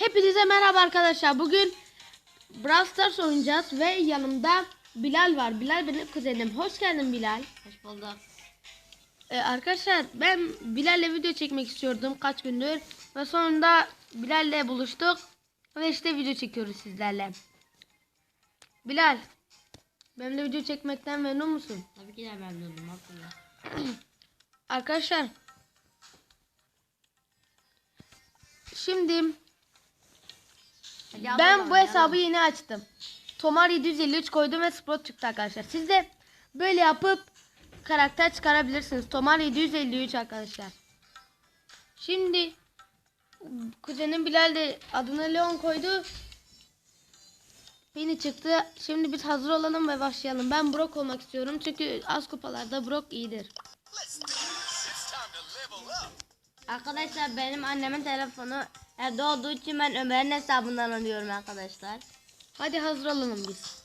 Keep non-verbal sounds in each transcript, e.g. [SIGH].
Hepinize merhaba arkadaşlar. Bugün Brawl Stars oynayacağız ve yanımda Bilal var. Bilal benim kuzenim. Hoş geldin Bilal. Hoş bulduk. Ee, arkadaşlar ben Bilal'le video çekmek istiyordum kaç gündür. Ve sonunda Bilal'le buluştuk. Ve işte video çekiyoruz sizlerle. Bilal. Benimle video çekmekten memnun musun? Tabii ki de memnunum. [CLEARS THROAT] Arkadaşlar. Şimdi Ben bu hesabı yeni açtım. Tomar 753 koydum ve Sprout çıktı arkadaşlar. Siz de böyle yapıp karakter çıkarabilirsiniz. Tomar 753 arkadaşlar. Şimdi kuzenim Bilal de adını Leon koydu. Beni çıktı. Şimdi biz hazır olalım ve başlayalım. Ben Brock olmak istiyorum. Çünkü az kupalarda Brock iyidir. Arkadaşlar benim annemin telefonu evde olduğu için ben Ömer'in hesabından alıyorum arkadaşlar. Hadi hazır olalım biz.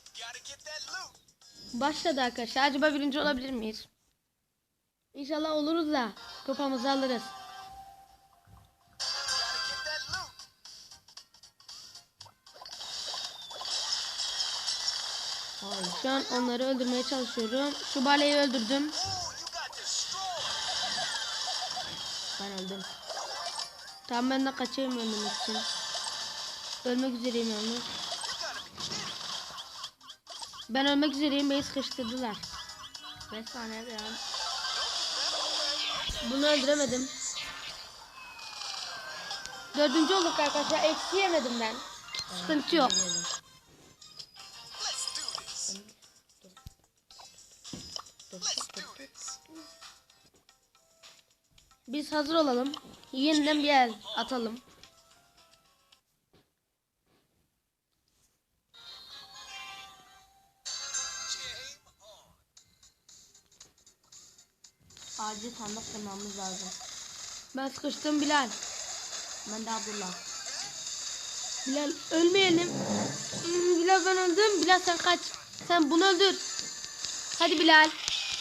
Başladı arkadaşlar. Acaba birinci olabilir miyiz? İnşallah oluruz da kupamızı alırız. Şu an onları öldürmeye çalışıyorum. Şu baleyi öldürdüm. Ben öldüm. Tamam ben de kaçayım ölmemek için. Ölmek üzereyim yalnız. Ben ölmek üzereyim beni sıkıştırdılar. 5 saniye ya. Bunu öldüremedim. Dördüncü olduk arkadaşlar. Eksi yemedim ben. Sıkıntı yok. Biz hazır olalım. Yeniden bir el atalım. Acil sandık kırmamız lazım. Ben sıkıştım Bilal. Ben de Abdullah. Bilal ölmeyelim. Hmm, Bilal ben öldüm. Bilal sen kaç. Sen bunu öldür. Hadi Bilal.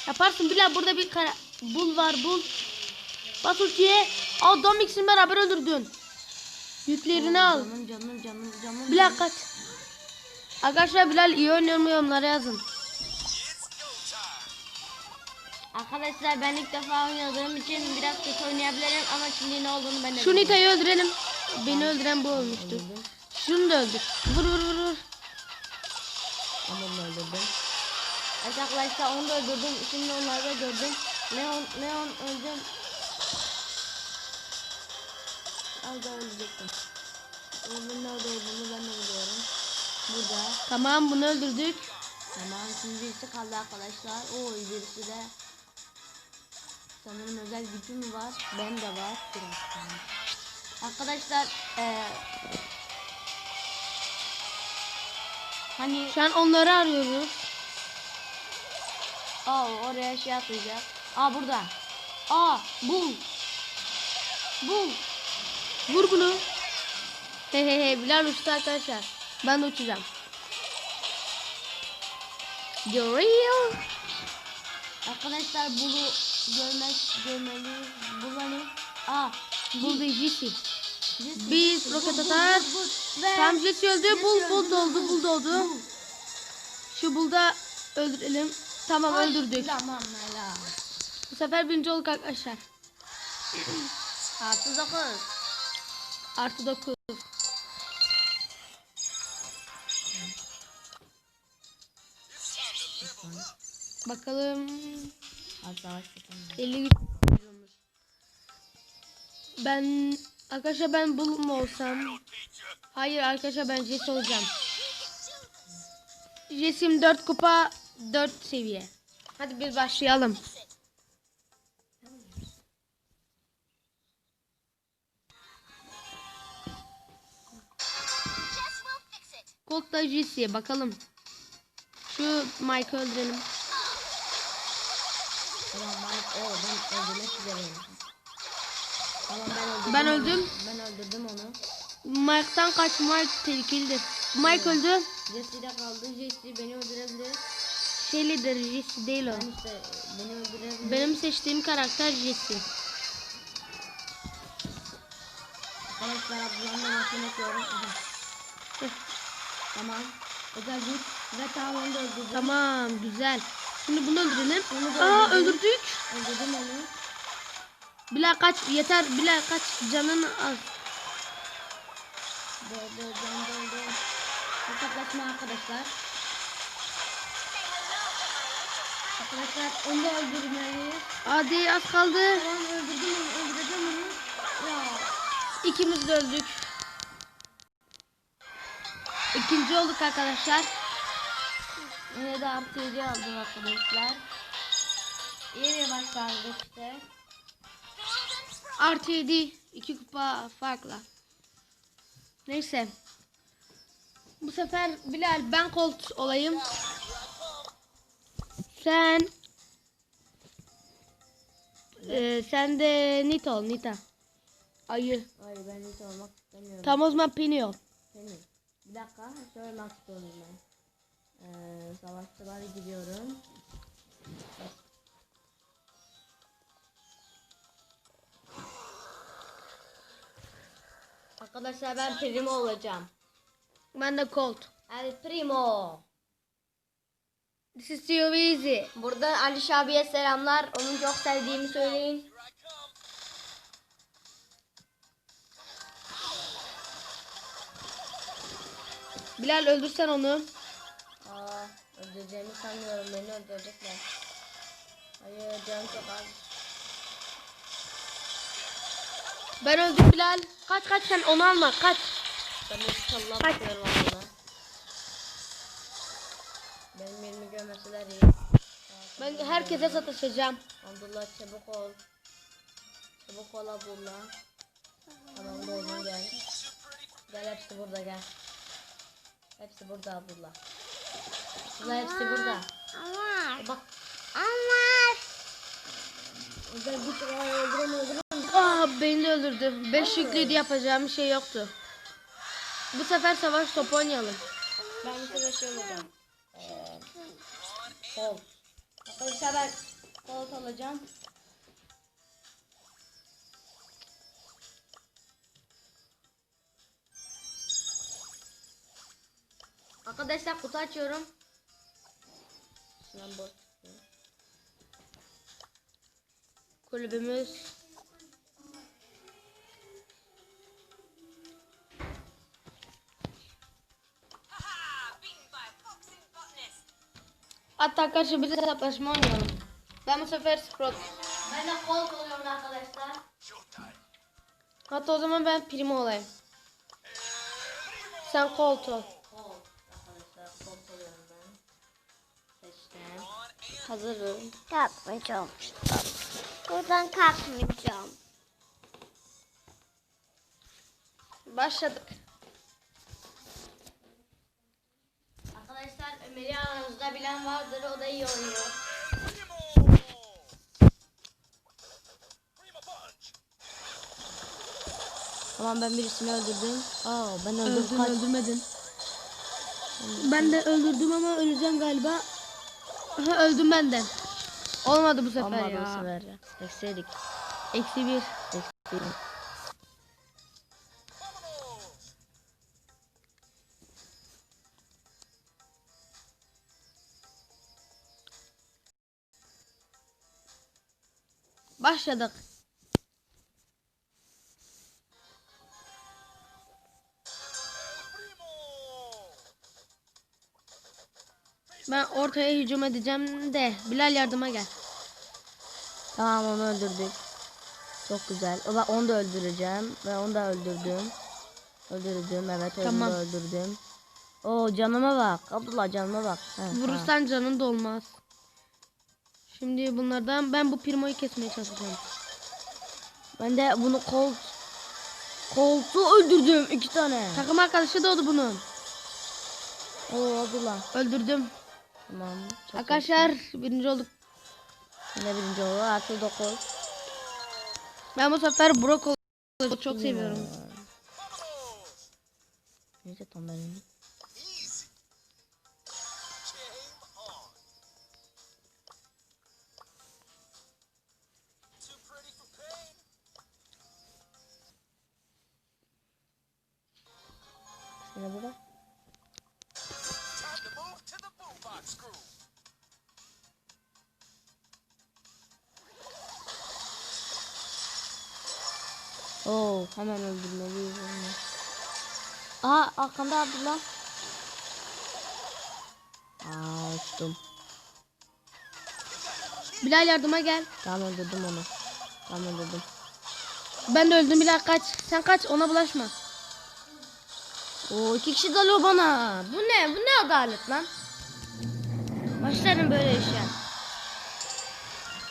Yaparsın Bilal burada bir kara bul var bul. Bas ultiye. Al Domix'in beraber öldürdün. Yüklerini al. Canım canım canım canım. Bilal kaç. Arkadaşlar Bilal iyi oynuyor mu yorumlara yazın. Arkadaşlar ben ilk defa oynadığım için biraz kötü oynayabilirim ama şimdi ne olduğunu ben de Şu. Nita'yı öldürelim. Beni öldüren bu olmuştu. Şunu da öldür. Vur vur vur vur. Ama onu öldürdüm. Evet arkadaşlar onu da öldürdüm. Şimdi onları da gördüm. Leon, Leon öldüm. Az daha ölecektim. Nerede olduğunu ben de biliyorum. Burada. Tamam bunu öldürdük. Tamam şimdi birisi kaldı arkadaşlar. Oo birisi de. Sanırım özel gücü mü var? Ben de var. Biraz sonra. Arkadaşlar eee Hani Şu an onları arıyoruz. Aa oraya şey atacak. Aa burada. Aa bul. Bul. Vur bunu. He he he Bilal uçtu arkadaşlar. Ben de uçacağım. Real. Arkadaşlar bulu görmez görmeliyiz. Bul hani. Aa Buldu Jesse. Jesse, roket atar. Tam Jesse öldü. Bul bul doldu bul doldu. Şu bulda öldürelim. Tamam Ay, öldürdük. Tamam helal. Bu sefer birinci olduk arkadaşlar. Artı dokuz. Artı 9. Bakalım. Az savaş yapalım. 50 güç. Ben arkadaşlar ben bul mu olsam? Hayır arkadaşlar ben Jesse olacağım. Jesse'im 4 kupa 4 seviye. Hadi biz başlayalım. Da Jesse bakalım. Şu Mike'ı öldürelim. Tamam ben o ben öldürmek üzereyim. Tamam ben öldürdüm. Ben onu. öldüm. Ben öldürdüm onu. Mike'tan kaç Mike tehlikelidir. Mike öldü. Jesse de kaldı. Jesse beni öldürebilir. Şeylidir Jesse değil o. Ben işte beni öldürebilir. Benim seçtiğim karakter Jesse. Arkadaşlar Abdullah'ın mamasını yapıyorum. Tamam. Özel güç ve tamam onu da öldürdüm. Tamam güzel. Şimdi bunu öldürelim. Da Aa öldürdüm. öldürdük. Öldürdüm onu. Bilal kaç yeter Bilal kaç canın az. Dön dön dön. Hesaplaşma arkadaşlar. Arkadaşlar onu da öldürmeliyiz. Hadi az kaldı. Tamam öldürdüm onu öldüreceğim onu. Ya. İkimiz de öldük. İkinci olduk arkadaşlar. Yine de artı 7 aldım arkadaşlar. Bir başlangıçtı. Artı 7. iki kupa farkla. Neyse. Bu sefer Bilal ben kolt olayım. Sen Ee, sen de Nita ol Nita. Ayı. Hayır ben hiç olmak istemiyorum. Tam o zaman Penny ol. Seni. Bir dakika söylemek istiyorum ben. Ee, savaşçılara gidiyorum. Arkadaşlar ben primo olacağım. Ben de Colt. El primo. This is too easy. Burada Ali abiye selamlar. Onu çok sevdiğimi söyleyin. Bilal öldürsen onu. Aa, öldüreceğimi sanmıyorum. Beni öldürecekler. Hayır canım çok az. Ben öldüm Bilal. Kaç kaç sen onu alma kaç. Ben inşallah Kaç. bakıyorum onunla. Benim elimi görmeseler iyi. Ben herkese sataşacağım. Abdullah çabuk ol. Çabuk ol Abdullah. Tamam doğdun gel. Gel hepsi burada gel. Hepsi burada Abdullah. Abdullah hepsi burada. Ama. Bak. Ama. Gel git öldürün öldürün. Ah beni de öldürdü. Beş yüklüydü yapacağım bir şey yoktu. Bu sefer savaş topu oynayalım. Ben bir sefer şey olacağım. Ee, kol. Arkadaşlar ben kol alacağım. Arkadaşlar kutu açıyorum. Şundan çıkıyor. Kulübümüz. Hatta karşı bir hesaplaşma oynayalım. Ben bu sefer Sprout. Ben de kol oluyorum arkadaşlar. Hatta o zaman ben Primo olayım. Sen Colt ol. Hazırım. Kalkmayacağım. Buradan kalkmayacağım. Başladık. Arkadaşlar Ömer'i aranızda bilen vardır. O da iyi oynuyor. Tamam ben birisini öldürdüm. Aa ben öldürdüm. Kaç. öldürmedin. Ben de öldürdüm ama öleceğim galiba. Öldüm benden. Olmadı bu sefer Olmadı ya. bu sefer. Ekseydik. Eksi bir. Ekseydik. Başladık. Ben ortaya hücum edeceğim de Bilal yardıma gel. Tamam onu öldürdük. Çok güzel. O ben onu da öldüreceğim. Ve onu da öldürdüm. Öldürdüm evet onu Tamam. da öldürdüm. Oo canıma bak. Abdullah canıma bak. He. Vurursan canın da olmaz. Şimdi bunlardan ben bu primoyu kesmeye çalışacağım. Ben de bunu kolt koltuğu öldürdüm iki tane. Takım arkadaşı doğdu bunun. Oo Abdullah. Öldürdüm. Tamam. Çok Arkadaşlar birinci olduk. iyi. Yine birinci oldu. Artı dokuz. Ben bu sefer Brock olacağım. Çok seviyorum. Neyse tam benim. Yine burada. Oo hemen öldürmeliyiz onu. Aha arkanda Abdullah. Aa uçtum. Bilal yardıma gel. Tamam öldürdüm onu. Tamam öldürdüm. Ben de öldüm Bilal kaç. Sen kaç ona bulaşma. Oo iki kişi dalıyor bana. Bu ne? Bu ne adalet lan? Başlarım böyle işe.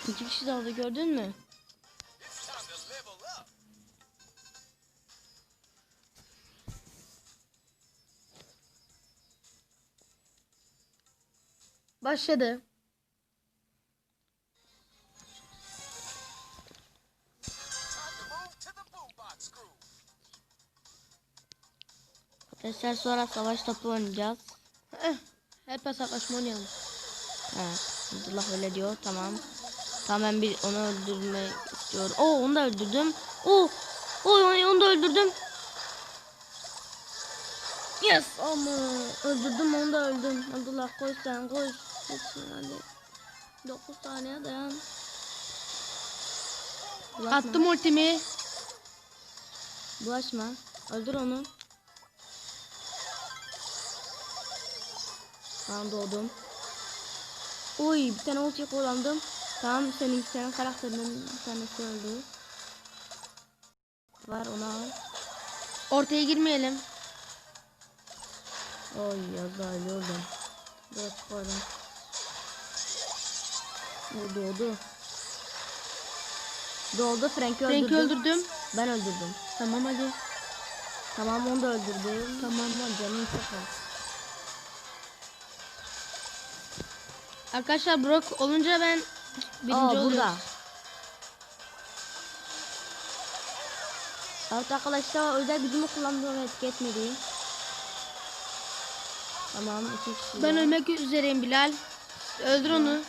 İki kişi daldı gördün mü? Başladı. Arkadaşlar sonra savaş topu oynayacağız. Eh, hep hesaplaşma oynayalım. Evet. Abdullah öyle diyor. Tamam. Tamam ben bir onu öldürmek istiyorum. Oo onu da öldürdüm. Oo. Oo onu da öldürdüm. Yes ama öldürdüm onu da öldüm. Abdullah koş sen koş. Gitsin hadi. 9 saniye dayan. Bulaşma. Attım ultimi. Bulaşma. Öldür onu. Tamam doğdum. Oy bir tane ulti kullandım. Tamam senin senin karakterinin bir tanesi öldü. Var onu al. Ortaya girmeyelim. Oy az daha ölüyordum. Dur koydum. O doğdu. Doğdu Frank'i öldürdüm. Frank'i öldürdüm. Ben öldürdüm. Tamam hadi. Tamam onu da öldürdüm. Tamam. Lan canım çok az. Arkadaşlar Brock olunca ben birinci Aa oluyorum. burada. Evet arkadaşlar özel gücümü kullandım etki etmedi. Tamam iki kişi. Ben ölmek üzereyim Bilal. Öldür onu.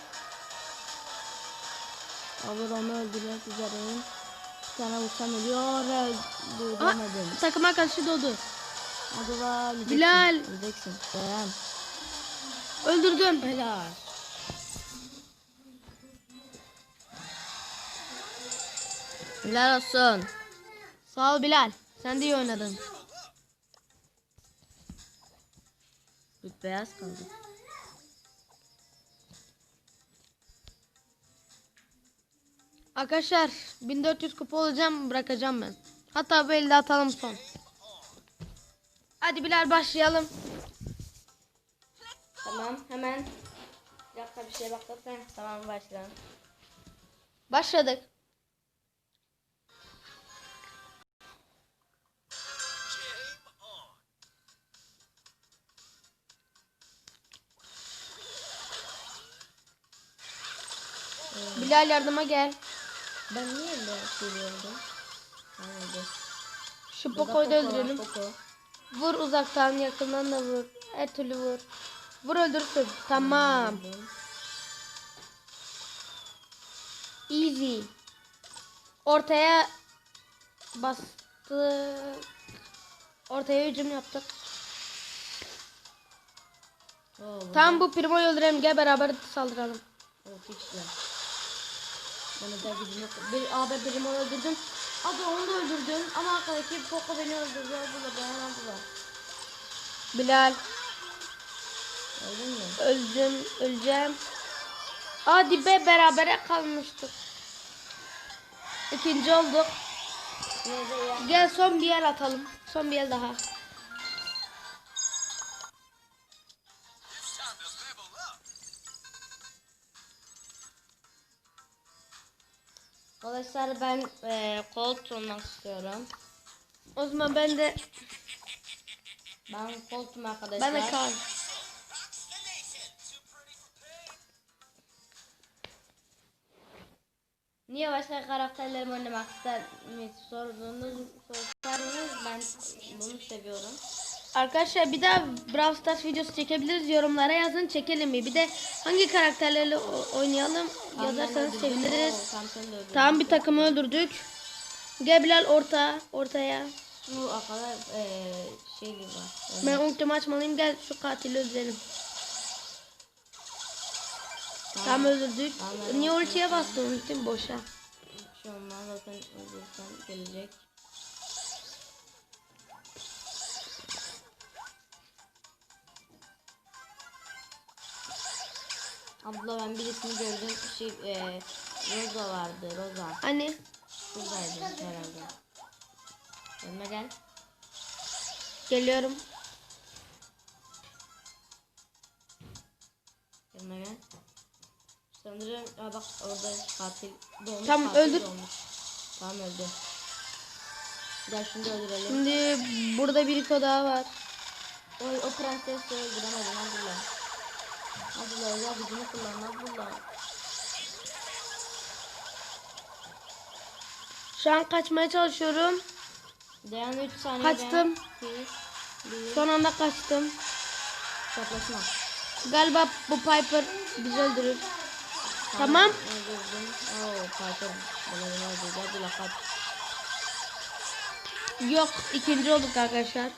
Olur onu öldürmek üzereyim. Bir tane vursam ölüyor öldüremedim. takım arkadaşı doğdu. Hadi var. öleceksin, Bilal. Öleceksin. Dayan. Öldürdüm. Helal. Helal olsun. Sağ ol Bilal. Sen de iyi oynadın. Beyaz kaldı. Arkadaşlar 1400 kupa olacağım bırakacağım ben. Hatta bu elde atalım son. Hadi Bilal başlayalım. Tamam hemen. Bir dakika bir şey baklatayım. Tamam başlayalım. Başladık. Bilal yardıma gel. Ben niye böyle söylüyordum? Anladım. Şu Poco'yu da öldürelim. Poco. Vur uzaktan yakından da vur. Her türlü vur. Vur öldürsün. Tamam. Easy. Ortaya bastı. Ortaya hücum yaptık. Oo, bu Tamam bu Primo'yu öldürelim. Gel beraber saldıralım. o fixler. Bana da gücüm yok. Bir abi Primo'yu öldürdüm. Abi onu da öldürdüm. Ama arkadaki Poco beni öldürdü. Bana aldılar. Bilal. Öldün mü? Öldüm. Öleceğim. Hadi be berabere kalmıştık. İkinci olduk. Gel son bir el atalım. Son bir el daha. Arkadaşlar ben e, Colt olmak istiyorum. O zaman ben de Ben Colt'um arkadaşlar. ben de kal. Niye başka karakterlerimi oynamak ister mi sorduğunuz sorarsanız ben bunu seviyorum. Arkadaşlar bir daha Brawl Stars videosu çekebiliriz. Yorumlara yazın çekelim mi? Bir de hangi karakterlerle oynayalım yazarsanız seviniriz. Tam sen de öldürdün. Tamam bir takımı öldürdük. Gel Bilal orta ortaya. Bu arkada eee şey gibi var. Ben ultimi açmalıyım. Gel şu katili öldürelim. Tam öldürdük. Tamam. Niye ultiye bastın? Ultim boşa. Şey olmaz zaten öldürsen gelecek. Abla ben birisini gördüm. Şey, eee Rosa vardı. Rosa. Hani Buradaydı herhalde. Önüme gel. geliyorum. Önüme gel. Sanırım aa bak orada katil doğmuş. Tamam, katil öldür. Doğmuş. Tamam öldü. Gel da öldürelim. Şimdi burada bir iki daha var. O, o prensesi öldüremedim Abdullah. Abdullah özel gücünü kullan Abdullah. Şu an kaçmaya çalışıyorum. Dayan 3 saniye Kaçtım. dayan. Son anda kaçtım. toplaşma. Galiba bu Piper bizi öldürür. Tamam. Öldürdüm. Oo Piper. Bana beni öldürdü. Abdullah kaç. Yok ikinci olduk arkadaşlar.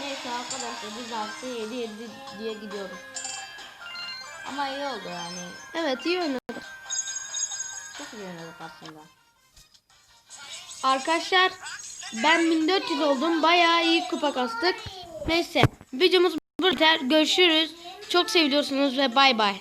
Neyse arkadaşlar biz 6 7 7 diye gidiyoruz. Ama iyi oldu yani. Evet iyi oynadık. Çok iyi oynadık aslında. Arkadaşlar ben 1400 oldum. Bayağı iyi kupa kastık. Neyse videomuz burada. Görüşürüz. Çok seviyorsunuz ve bay bay.